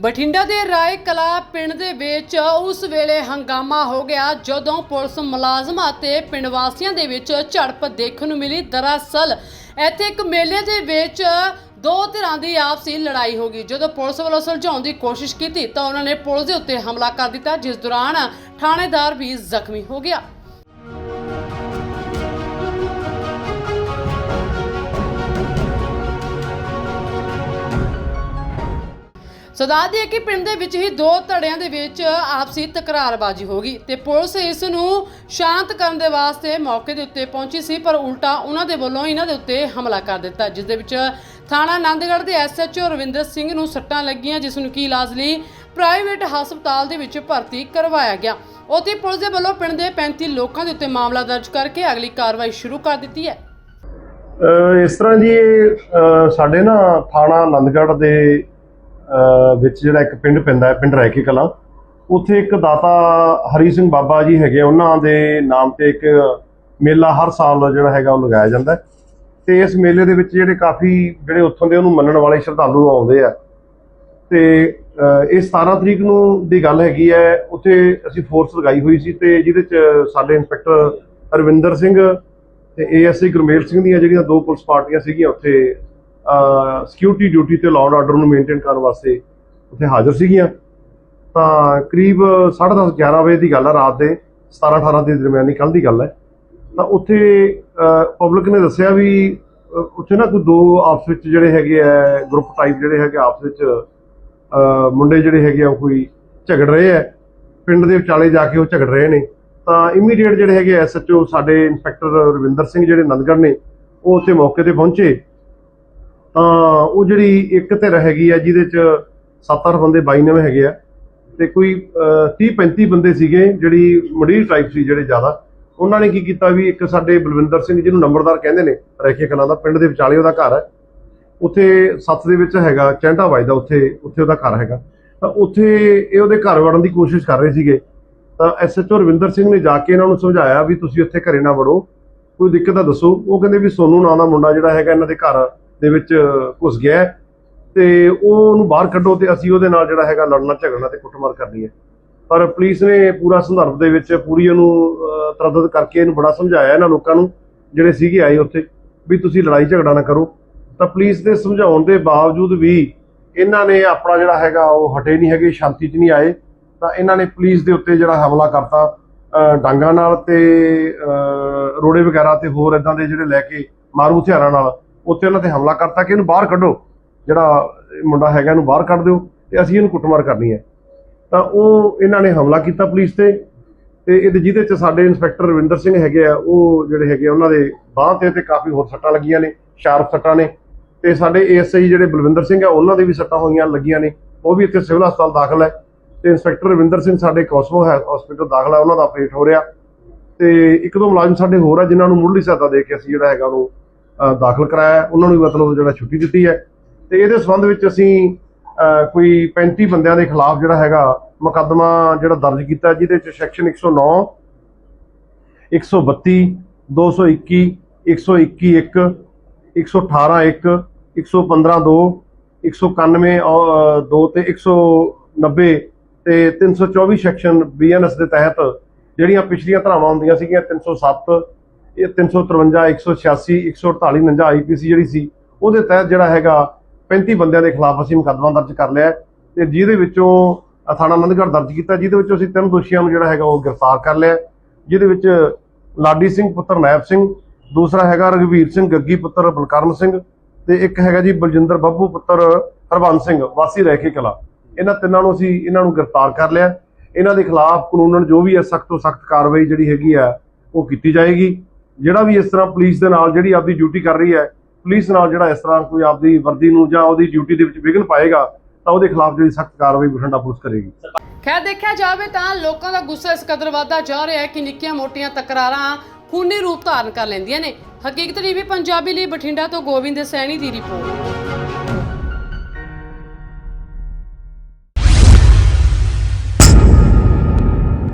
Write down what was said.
ਬਠਿੰਡਾ ਦੇ ਰਾਏ ਕਲਾ ਪਿੰਡ ਦੇ ਵਿੱਚ ਉਸ ਵੇਲੇ ਹੰਗਾਮਾ ਹੋ ਗਿਆ ਜਦੋਂ ਪੁਲਿਸ ਮੁਲਾਜ਼ਮਾਂ ਅਤੇ ਪਿੰਡ ਵਾਸੀਆਂ ਦੇ ਵਿੱਚ ਝੜਪ ਦੇਖਣ ਨੂੰ ਮਿਲੀ। ਦਰਅਸਲ, ਇੱਥੇ ਇੱਕ ਮੇਲੇ ਦੇ ਵਿੱਚ ਦੋ ਧਿਰਾਂ ਦੀ ਆਪਸੀ ਲੜਾਈ ਹੋ ਗਈ। ਜਦੋਂ ਪੁਲਿਸ ਵੱਲੋਂ ਸੁਲਝਾਉਣ ਦੀ ਕੋਸ਼ਿਸ਼ ਕੀਤੀ ਤਾਂ ਉਹਨਾਂ ਨੇ ਪੁਲਿਸ ਦੇ ਉੱਤੇ ਹਮਲਾ ਕਰ ਦਿੱਤਾ, ਜਿਸ ਦੌਰਾਨ ਥਾਣੇਦਾਰ ਵੀ ਜ਼ਖਮੀ ਹੋ ਗਿਆ। ਸਦਾ ਦੀ ਕਿ ਪਿੰਡ ਦੇ ਵਿੱਚ ਹੀ ਦੋ ਧੜਿਆਂ ਦੇ ਵਿੱਚ ਆਪਸੀ ਤਕਰਾਰਬਾਜ਼ੀ ਹੋ ਗਈ ਤੇ ਪੁਲਿਸ ਇਸ ਨੂੰ ਸ਼ਾਂਤ ਕਰਨ ਦੇ ਵਾਸਤੇ ਮੌਕੇ ਦੇ ਉੱਤੇ ਪਹੁੰਚੀ ਸੀ, ਪਰ ਉਲਟਾ ਉਹਨਾਂ ਦੇ ਵੱਲੋਂ ਇਹਨਾਂ ਦੇ ਉੱਤੇ ਹਮਲਾ ਕਰ ਦਿੱਤਾ। ਜਿਸ ਦੇ ਵਿੱਚ ਥਾਣਾ ਆਨੰਦਗੜ੍ਹ ਦੇ ਐਸਐਚਓ ਰਵਿੰਦਰ ਸਿੰਘ ਨੂੰ ਸੱਟਾਂ ਲੱਗੀਆਂ, ਜਿਸ ਨੂੰ ਕੀ ਇਲਾਜ ਲਈ ਪ੍ਰਾਈਵੇਟ ਹਸਪਤਾਲ ਦੇ ਵਿੱਚ ਭਰਤੀ ਕਰਵਾਇਆ ਗਿਆ। ਉੱਥੇ ਪੁਲਿਸ ਦੇ ਵੱਲੋਂ ਪਿੰਡ ਦੇ 35 ਲੋਕਾਂ ਦੇ ਉੱਤੇ ਮਾਮਲਾ ਦਰਜ ਕਰਕੇ ਅਗਲੀ ਕਾਰਵਾਈ ਸ਼ੁਰੂ ਕਰ ਦਿੱਤੀ ਹੈ। ਇਸ ਤਰ੍ਹਾਂ ਜੀ ਸਾਡੇ ਨਾ ਥਾਣਾ ਆਨੰਦਗੜ੍ਹ ਦੇ ਵਿੱਚ ਜਿਹੜਾ ਇੱਕ ਪਿੰਡ ਪੈਂਦਾ ਹੈ ਪਿੰਡ ਕੇ ਕਲਾਂ। ਉੱਥੇ ਇੱਕ ਦਾਤਾ ਹਰੀ ਸਿੰਘ ਬਾਬਾ ਜੀ ਹੈਗੇ ਆ, ਉਹਨਾਂ ਦੇ ਨਾਮ ਤੇ ਇੱਕ ਮੇਲਾ ਹਰ ਸਾਲ ਜਿਹੜਾ ਹੈਗਾ ਉਹ ਲਗਾਇਆ ਜਾਂਦਾ ਹੈ। ਤੇ ਇਸ ਮੇਲੇ ਦੇ ਵਿੱਚ ਜਿਹੜੇ ਕਾਫੀ ਜਿਹੜੇ ਉੱਥੋਂ ਦੇ ਉਹਨੂੰ ਮੰਨਣ ਵਾਲੇ ਸ਼ਰਧਾਲੂ ਆਉਂਦੇ ਆ। ਤੇ ਇਹ 17 ਤਰੀਕ ਨੂੰ ਦੀ ਗੱਲ ਹੈਗੀ ਹੈ ਉੱਥੇ ਅਸੀਂ ਫੋਰਸ ਲਗਾਈ ਹੋਈ ਸੀ ਤੇ ਜਿਹਦੇ ਚ ਸਾਡੇ ਇੰਸਪੈਕਟਰ ਅਰਵਿੰਦਰ ਸਿੰਘ ਤੇ ਏਐਸਆਈ ਗੁਰਮੇਲ ਸਿੰਘ ਦੀਆਂ ਜਿਹੜੀਆਂ ਦੋ ਪੁਲਿਸ ਪਾਰਟੀਆਂ ਸੀਗੀਆਂ ਉੱਥੇ ਸਿਕਿਉਰਿਟੀ ਡਿਊਟੀ ਤੇ ਲਾਅ ਆਰਡਰ ਨੂੰ ਮੇਨਟੇਨ ਕਰਨ ਵਾਸਤੇ ਉੱਥੇ ਹਾਜ਼ਰ ਸੀਗੀਆਂ। ਤਾਂ ਕਰੀਬ 10:30 11 ਵਜੇ ਦੀ ਗੱਲ ਹੈ ਰਾਤ ਦੇ 17 18 ਦੇ ਦਰਮਿਆਨੀ ਕੱਲ ਦੀ ਗੱਲ ਹੈ। ਤਾਂ ਉੱਥੇ ਪਬਲਿਕ ਨੇ ਦੱਸਿਆ ਵੀ ਉੱਥੇ ਨਾ ਕੋਈ ਦੋ ਆਪਸ ਵਿੱਚ ਜਿਹੜੇ ਹੈਗੇ ਆ ਗਰੁੱਪ ਟਾਈਪ ਜਿਹੜੇ ਹੈਗੇ ਆਪਸ ਵਿੱਚ ਮੁੰਡੇ ਜਿਹੜੇ ਹੈਗੇ ਆ, ਉਹ ਕੋਈ ਝਗੜ ਰਹੇ ਆ। ਪਿੰਡ ਦੇ ਵਿਚਾਲੇ ਜਾ ਕੇ ਉਹ ਝਗੜ ਰਹੇ ਨੇ। ਤਾਂ ਇਮੀਡੀਏਟ ਜਿਹੜੇ ਹੈਗੇ ਐਸਐਚਓ ਸਾਡੇ ਇੰਸਪੈਕਟਰ ਰਵਿੰਦਰ ਸਿੰਘ ਜਿਹੜੇ ਨੰਦਗੜ੍ਹ ਨੇ, ਉਹ ਉੱਥੇ ਮੌਕੇ ਤੇ ਪਹੁੰਚੇ। ਉਹ ਜਿਹੜੀ ਇੱਕ ਧਿਰ ਹੈਗੀ ਆ, ਜਿਹਦੇ ਚ 7-8 ਬੰਦੇ 92 ਹੈਗੇ ਆ, ਤੇ ਕੋਈ 30-35 ਬੰਦੇ ਸੀਗੇ, ਜਿਹੜੀ ਮਡੀਰ ਟਾਈਪ ਸੀ ਜਿਹੜੇ ਜ਼ਿਆਦਾ, ਉਹਨਾਂ ਨੇ ਕੀ ਕੀਤਾ ਵੀ ਇੱਕ ਸਾਡੇ ਬਲਵਿੰਦਰ ਸਿੰਘ ਜਿਹਨੂੰ ਨੰਬਰਦਾਰ ਕਹਿੰਦੇ ਨੇ, ਰੇਖੇ ਕਲਾਂ ਦਾ, ਪਿੰਡ ਦੇ ਵਿਚਾਲੇ ਉਹਦਾ ਘਰ ਹੈ। ਉੱਥੇ ਸੱਤ ਦੇ ਵਿੱਚ ਹੈਗਾ, ਚੈਂਟਾ ਵੱਜਦਾ ਉੱਥੇ ਉੱਥੇ ਉਹਦਾ ਘਰ ਹੈਗਾ। ਤਾਂ ਉੱਥੇ ਇਹ ਉਹਦੇ ਘਰ ਵੜਨ ਦੀ ਕੋਸ਼ਿਸ਼ ਕਰ ਰਹੇ ਸੀਗੇ। ਤਾਂ ਐਸਐਚਓ ਰਵਿੰਦਰ ਸਿੰਘ ਨੇ ਜਾ ਕੇ ਇਹਨਾਂ ਨੂੰ ਸਮਝਾਇਆ ਵੀ ਤੁਸੀਂ ਉੱਥੇ ਘਰੇ ਨਾ ਵੜੋ, ਕੋਈ ਦਿੱਕਤ ਤਾਂ ਦੱਸੋ। ਉਹ ਕਹਿੰਦੇ ਵੀ ਸੋਨੂ ਨਾਂ ਦਾ ਮੁੰਡਾ ਜਿਹੜਾ ਹੈਗਾ, ਇਹਨਾਂ ਦੇ ਘਰ ਦੇ ਵਿੱਚ ਘੁਸ ਗਿਆ ਹੈ ਤੇ ਉਹਨੂੰ ਬਾਹਰ ਕੱਢੋ ਤੇ ਅਸੀਂ ਉਹਦੇ ਨਾਲ ਜਿਹੜਾ ਹੈਗਾ ਲੜਨਾ ਝਗੜਨਾ ਤੇ ਕੁੱਟਮਾਰ ਕਰਨੀ ਹੈ। ਪਰ ਪੁਲਿਸ ਨੇ ਪੂਰਾ ਸੰਦਰਭ ਦੇ ਵਿੱਚ ਪੂਰੀ ਉਹਨੂੰ ਅਹ, ਤਰਦਦ ਕਰਕੇ ਇਹਨੂੰ ਬੜਾ ਸਮਝਾਇਆ ਇਹਨਾਂ ਲੋਕਾਂ ਨੂੰ ਜਿਹੜੇ ਸੀਗੇ ਆਏ ਉੱਥੇ ਵੀ ਤੁਸੀਂ ਲੜਾਈ ਝਗੜਾ ਨਾ ਕਰੋ। ਤਾਂ ਪੁਲਿਸ ਦੇ ਸਮਝਾਉਣ ਦੇ ਬਾਵਜੂਦ ਵੀ ਇਹਨਾਂ ਨੇ ਆਪਣਾ ਜਿਹੜਾ ਹੈਗਾ ਉਹ ਹਟੇ ਨਹੀਂ ਹੈਗੇ ਸ਼ਾਂਤੀ 'ਚ ਨਹੀਂ ਆਏ ਤਾਂ ਇਹਨਾਂ ਨੇ ਪੁਲਿਸ ਦੇ ਉੱਤੇ ਜਿਹੜਾ ਹਮਲਾ ਕਰਤਾ ਅਹ, ਡਾਂਗਾਂ ਨਾਲ ਤੇ ਰੋੜੇ ਵਗੈਰਾ ਤੇ ਹੋਰ ਇਦਾਂ ਦੇ ਜਿਹੜੇ ਲੈ ਕੇ ਮਾਰੂ ਹਥਿਆਰਾਂ ਨਾਲ। ਉੱਥੇ ਉਹਨਾਂ ਤੇ ਹਮਲਾ ਕਰਤਾ ਕਿ ਇਹਨੂੰ ਬਾਹਰ ਕੱਢੋ। ਜਿਹੜਾ ਮੁੰਡਾ ਹੈਗਾ ਇਹਨੂੰ ਬਾਹਰ ਕੱਢ ਦਿਓ ਤੇ ਅਸੀਂ ਇਹਨੂੰ ਕੁੱਟਮਾਰ ਕਰਨੀ ਹੈ। ਤਾਂ ਉਹ ਇਹਨਾਂ ਨੇ ਹਮਲਾ ਕੀਤਾ ਪੁਲਿਸ ਤੇ ਤੇ ਇਹਦੇ ਜਿਹਦੇ ਚ ਸਾਡੇ ਇੰਸਪੈਕਟਰ ਰਵਿੰਦਰ ਸਿੰਘ ਹੈਗੇ ਆ ਉਹ ਜਿਹੜੇ ਹੈਗੇ ਆ, ਉਹਨਾਂ ਦੇ ਬਾਹ ਤੇ ਤੇ ਕਾਫੀ ਹੋਰ ਸੱਟਾਂ ਲੱਗੀਆਂ ਨੇ ਸ਼ਾਰਪ ਸੱਟਾਂ ਨੇ। ਤੇ ਸਾਡੇ ਏਐਸਆਈ ਜਿਹੜੇ ਬਲਵਿੰਦਰ ਸਿੰਘ ਆ ਉਹਨਾਂ ਦੇ ਵੀ ਸੱਟਾਂ ਹੋਈਆਂ ਲੱਗੀਆਂ ਨੇ। ਉਹ ਵੀ ਇੱਥੇ ਸਿਵਲ ਹਸਪਤਾਲ ਦਾਖਲ ਹੈ। ਤੇ ਇੰਸਪੈਕਟਰ ਰਵਿੰਦਰ ਸਿੰਘ ਸਾਡੇ ਕੋਸਮੋ ਹਸਪੀਟਲ ਦਾਖਲ ਹੈ ਉਹਨਾਂ ਦਾ ਆਪਰੇਟ ਹੋ ਰਿਹਾ। ਤੇ ਇੱਕ ਦੋ ਮੁਲਾਜ਼ਮ ਸਾਡੇ ਹੋਰ ਆ ਜਿਨ੍ਹਾਂ ਨੂੰ ਮੁੱਢਲੀ ਸਹਾਇਤਾ ਦੇ ਕੇ ਅਸੀਂ ਜਿਹੜਾ ਹੈਗਾ ਉਹਨੂੰ ਦਾਖਲ ਕਰਾਇਆ ਉਹਨਾਂ ਨੂੰ ਵੀ ਮਤਲਬ ਜਿਹੜਾ ਛੁੱਟੀ ਦਿੱਤੀ ਹੈ। ਤੇ ਇਹਦੇ ਸੰਬੰਧ ਵਿੱਚ ਅਸੀਂ ਕੋਈ 35 ਬੰਦਿਆਂ ਦੇ ਖਿਲਾਫ ਜਿਹੜਾ ਹੈਗਾ ਮੁਕੱਦਮਾ ਜਿਹੜਾ ਦਰਜ ਕੀਤਾ, ਜਿਹਦੇ ਚ ਸੈਕਸ਼ਨ 109 132 221 121 1 118 1 115 2 191 2 ਤੇ 190 ਤੇ 324 ਸੈਕਸ਼ਨ ਬੀਐਨਐਸ ਦੇ ਤਹਿਤ ਜਿਹੜੀਆਂ ਪਿਛਲੀਆਂ ਧਾਰਾਵਾਂ ਹੁੰਦੀਆਂ ਸੀਗੀਆਂ 307 ਇਹ 353 186 148 49 ਆਈਪੀਸੀ ਜਿਹੜੀ ਸੀ, ਉਹਦੇ ਤਹਿਤ ਜਿਹੜਾ ਹੈਗਾ 35 ਬੰਦਿਆਂ ਦੇ ਖਿਲਾਫ ਅਸੀਂ ਮੁਕੱਦਮਾ ਦਰਜ ਕਰ ਲਿਆ ਹੈ ਤੇ ਜਿਹਦੇ ਵਿੱਚੋਂ ਥਾਣਾ ਆਨੰਦਗੜ੍ਹ ਦਰਜ ਕੀਤਾ, ਜਿਹਦੇ ਵਿੱਚੋਂ ਅਸੀਂ ਤਿੰਨ ਦੋਸ਼ੀਆਂ ਨੂੰ ਜਿਹੜਾ ਹੈਗਾ ਉਹ ਗ੍ਰਿਫਤਾਰ ਕਰ ਲਿਆ ਜਿਹਦੇ ਵਿੱਚ ਲਾਡੀ ਸਿੰਘ ਪੁੱਤਰ ਨੈਬ ਸਿੰਘ, ਦੂਸਰਾ ਹੈਗਾ ਰਘਵੀਰ ਸਿੰਘ ਗੱਗੀ ਪੁੱਤਰ ਬਲਕਰਨ ਸਿੰਘ ਤੇ ਇੱਕ ਹੈਗਾ ਜੀ ਬਲਜਿੰਦਰ ਬੱਬੂ ਪੁੱਤਰ ਹਰਬੰਸ ਸਿੰਘ, ਵਾਸੀ ਰਹਿ ਕੇ ਕਲਾ। ਇਹਨਾਂ ਤਿੰਨਾਂ ਨੂੰ ਅਸੀਂ ਇਹਨਾਂ ਨੂੰ ਗ੍ਰਿਫਤਾਰ ਕਰ ਲਿਆ ਇਹਨਾਂ ਦੇ ਖਿਲਾਫ ਕਾਨੂੰਨਨ ਜੋ ਵੀ ਹੈ, ਸਖਤ ਤੋਂ ਸਖਤ ਕਾਰਵਾਈ ਜਿਹੜੀ ਹੈਗੀ ਆ ਉਹ ਕੀਤੀ ਜਾਏਗੀ। ਜਿਹੜਾ ਵੀ ਇਸ ਤਰ੍ਹਾਂ ਪੁਲਿਸ ਦੇ ਨਾਲ ਜਿਹੜੀ ਆਪਦੀ ਡਿਊਟੀ ਕਰ ਰਹੀ ਹੈ, ਪੁਲਿਸ ਨਾਲ ਜਿਹੜਾ ਇਸ ਤਰ੍ਹਾਂ ਕੋਈ ਆਪਦੀ ਵਰਦੀ ਨੂੰ ਜਾਂ ਉਹਦੀ ਡਿਊਟੀ ਦੇ ਵਿੱਚ ਵਿਘਨ ਪਾਏਗਾ, ਤਾਂ ਉਹਦੇ ਖਿਲਾਫ ਜਿਹੜੀ ਸਖਤ ਕਾਰਵਾਈ ਬਠਿੰਡਾ ਪੁਲਿਸ ਕਰੇਗੀ। ਖੈਰ, ਦੇਖਿਆ ਜਾਵੇ ਤਾਂ ਲੋਕਾਂ ਦਾ ਗੁੱਸਾ ਇਸ ਕਦਰ ਵਧਦਾ ਜਾ ਰਿਹਾ ਹੈ ਕਿ ਨਿੱਕੀਆਂ ਮੋਟੀਆਂ ਤਕਰਾਰਾਂ ਖੂਨੀ ਰੂਪ ਧਾਰਨ ਕਰ ਲੈਂਦੀਆਂ ਨੇ। ਹਕੀਕਤ ਟੀਵੀ ਪੰਜਾਬੀ ਲਈ ਬਠਿੰਡਾ ਤੋਂ ਗੋਬਿੰਦ ਸੈਣੀ ਦੀ ਰਿਪੋਰਟ।